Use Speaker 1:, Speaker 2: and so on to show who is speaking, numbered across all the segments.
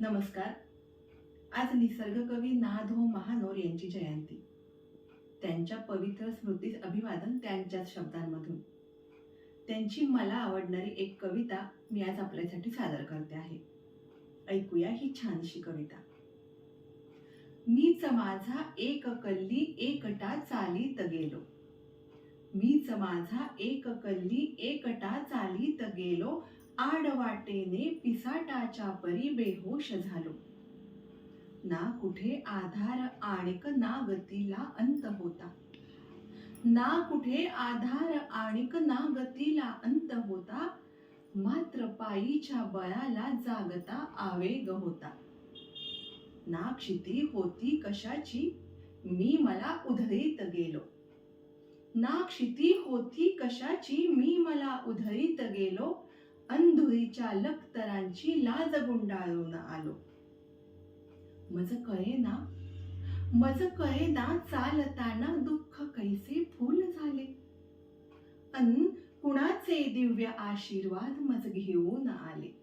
Speaker 1: नमस्कार. आज निसर्ग कवी नाधो हो महानोर यांची जयंती. त्यांच्या पवित्र स्मृतीस अभिवादन त्यांच्याच शब्दांमधून. त्यांची मला आवडणारी एक कविता मी आज आपल्यासाठी सादर करते आहे. ऐकूया ही छानशी कविता. मीच माझा एक कल्ली एकटा चालीत गेलो. मीच माझा एक कल्ली एकटा चालीत गेलो. आडवाटेने पिसाटाच्या परी बेहोश झालो. ना कुठे आधार आणिक ना गतीला अंत होता. ना कुठे आधार आणिक ना गतीला अंत होता. मात्र पायीच्या बळाला जागता आवेग होता. ना क्षिती होती कशाची? मी मला उधळीत गेलो. ना क्षिती होती कशाची? मी मला उधळीत गेलो. अंधुरीच्या लखतरांची लाज गुंडाळून आलो. मज कळेना मज कळेना चालताना दुःख कैसे फूल झाले. अन कुणाचे दिव्य आशीर्वाद मज घेऊन आले.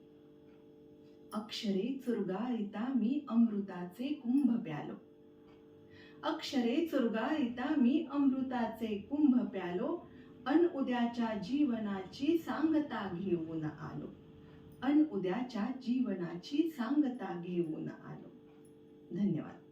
Speaker 1: अक्षरे चुरगाळिता मी अमृताचे कुंभ प्यालो. अक्षरे चुरगाळिता मी अमृताचे कुंभ प्यालो. अन उद्याच्या जीवनाची सांगता घेऊन आलो. अन उद्याच्या जीवनाची सांगता घेऊन आलो. धन्यवाद.